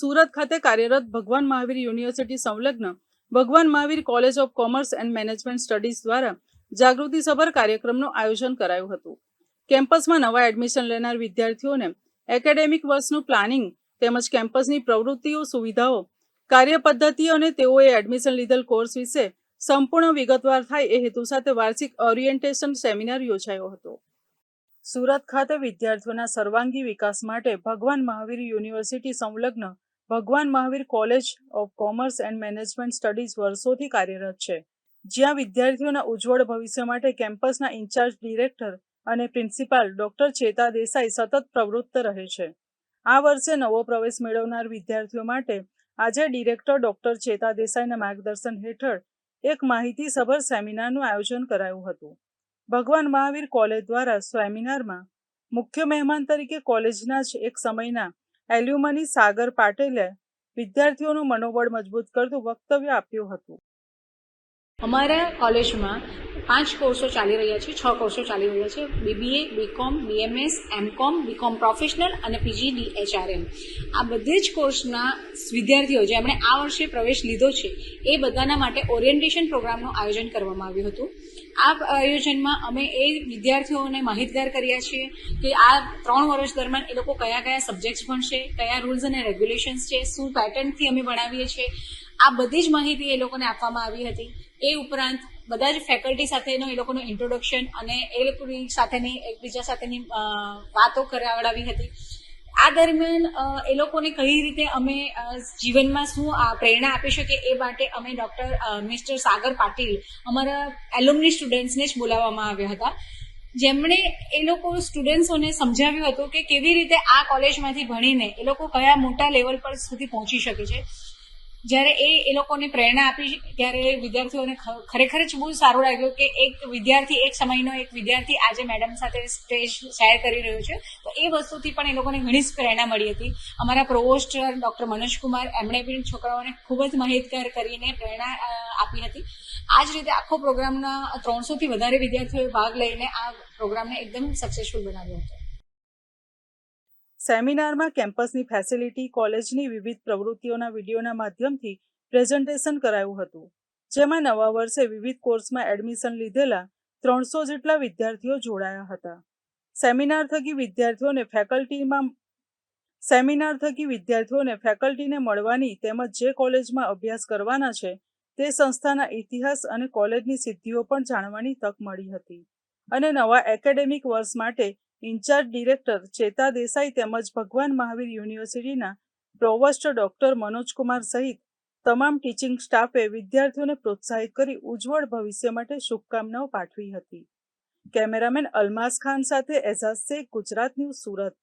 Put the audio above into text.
સુરત ખાતે કાર્યરત ભગવાન મહાવીર યુનિવર્સિટી સંલગ્ન Bhagwan Mahavir college of commerce and management studies દ્વારા જાગૃતિસભર કાર્યક્રમનું આયોજન કરાયું હતું. કેમ્પસમાં નવા એડમિશન લેનાર વિદ્યાર્થીઓને એકેડેમિક વર્ષનું પ્લાનિંગ તેમજ કેમ્પસની પ્રવૃત્તિઓ, સુવિધાઓ, કાર્યપદ્ધતિઓ અને તેઓએ એડમિશન લીધેલ કોર્સ વિશે સંપૂર્ણ વિગતવાર થાય એ હેતુ સાથે વાર્ષિક ઓરિએન્ટેશન સેમિનાર યોજાયો હતો. સુરત ખાતે વિદ્યાર્થીઓના સર્વાંગી વિકાસ માટે ભગવાન મહાવીર યુનિવર્સિટી સંલગ્ન Bhagwan Mahavir college of commerce and management studies વર્ષોથી કાર્યરત છે. જ્યાં વિદ્યાર્થીઓના ઉજ્જવળ ભવિષ્ય માટે કેમ્પસના ઇન્ચાર્જ ડિરેક્ટર અને પ્રિન્સિપાલ ડોક્ટર ચેતા દેસાઈ સતત પ્રવૃત્ત રહે છે. આ વર્ષે નવો પ્રવેશ મેળવનાર વિદ્યાર્થીઓ માટે આજે ડિરેક્ટર ડોક્ટર ચેતા દેસાઈના માર્ગદર્શન હેઠળ એક માહિતીસભર સેમિનારનું આયોજન કરાયું હતું. ભગવાન મહાવીર કોલેજ દ્વારા સેમિનારમાં મુખ્ય મહેમાન તરીકે કોલેજના જ એક સમયના એલ્યુમની સાગર પાટેલે વિદ્યાર્થીઓનું મનોબળ મજબૂત કરતું વક્તવ્ય આપ્યું હતું. અમારા કોલેજમાં પાંચ કોર્સો ચાલી રહ્યા છે, છ કોર્સો ચાલી રહ્યા છે BBA BCom BMS MCom BCom professional અને પીજી ડીએચઆરએમ આ બધી જ કોર્સના વિદ્યાર્થીઓ જેમણે આ વર્ષે પ્રવેશ લીધો છે, એ બધાના માટે ઓરિએન્ટેશન પ્રોગ્રામનું આયોજન કરવામાં આવ્યું હતું. આ આયોજનમાં અમે એ વિદ્યાર્થીઓને માહિતગાર કર્યા છીએ કે આ ત્રણ વર્ષ દરમિયાન એ લોકો કયા કયા સબ્જેક્ટ્સ ભણશે, કયા રૂલ્સ અને રેગ્યુલેશન્સ છે, શું પેટર્નથી અમે ભણાવીએ છીએ, આ બધી જ માહિતી એ લોકોને આપવામાં આવી હતી. એ ઉપરાંત બધા જ ફેકલ્ટી સાથેનો એ લોકોનું ઇન્ટ્રોડક્શન અને એ લોકોની સાથેની, એકબીજા સાથેની વાતો કરાવડાવી હતી. આ દરમિયાન એ લોકોને કઈ રીતે અમે જીવનમાં શું પ્રેરણા આપી શકીએ એ માટે અમે ડૉક્ટર મિસ્ટર સાગર પાટીલ અમારા એલ્યુમની સ્ટુડન્ટ્સને જ બોલાવવામાં આવ્યા હતા. જેમણે એ લોકો સ્ટુડન્ટ્સોને સમજાવ્યું હતું કે કેવી રીતે આ કોલેજમાંથી ભણીને એ લોકો કયા મોટા લેવલ પર સુધી પહોંચી શકે છે. જ્યારે એ એ લોકોને પ્રેરણા આપી ત્યારે વિદ્યાર્થીઓને ખરેખર જ બહુ સારું લાગ્યું કે એક વિદ્યાર્થી, એક સમયનો એક વિદ્યાર્થી આજે મેડમ સાથે સ્ટેજ શેર કરી રહ્યો છે. તો એ વસ્તુથી પણ એ લોકોને ઘણી જ પ્રેરણા મળી હતી. અમારા પ્રોવોસ્ટર ડૉક્ટર મનોજ કુમાર એમણે પણ છોકરાઓને ખૂબ જ માહિતગાર કરીને પ્રેરણા આપી હતી. આ જ રીતે આખો પ્રોગ્રામના ત્રણસોથી વધારે વિદ્યાર્થીઓએ ભાગ લઈને આ પ્રોગ્રામને એકદમ સક્સેસફુલ બનાવ્યો હતો. સેમિનારમાં કેમ્પસની ફેસિલિટી, કોલેજની વિવિધ પ્રવૃત્તિઓના વિડીયોના માધ્યમથી પ્રેઝન્ટેશન કરાયું હતું, જેમાં નવા વર્ષે વિવિધ કોર્સમાં એડમિશન લીધેલા ત્રણસો જેટલા વિદ્યાર્થીઓ જોડાયા હતા. સેમિનાર થકી વિદ્યાર્થીઓને ફેકલ્ટીમાં સેમિનાર થકી વિદ્યાર્થીઓને ફેકલ્ટીને મળવાની તેમજ જે કોલેજમાં અભ્યાસ કરવાના છે, તે સંસ્થાના ઇતિહાસ અને કોલેજની સિદ્ધિઓ પણ જાણવાની તક મળી હતી. અને નવા એકેડેમિક વર્ષ માટે ઇન્ચાર્જ ડિરેક્ટર ચેતા દેસાઈ તેમજ ભગવાન મહાવીર યુનિવર્સિટીના પ્રોવોસ્ટ ડોક્ટર મનોજકુમાર સહિત તમામ ટીચિંગ સ્ટાફે વિદ્યાર્થીઓને પ્રોત્સાહિત કરી ઉજ્જવળ ભવિષ્ય માટે શુભકામનાઓ પાઠવી હતી. કેમેરામેન અલમાસ ખાન સાથે એઝાઝ શેખ, ગુજરાત ન્યૂઝ સુરત.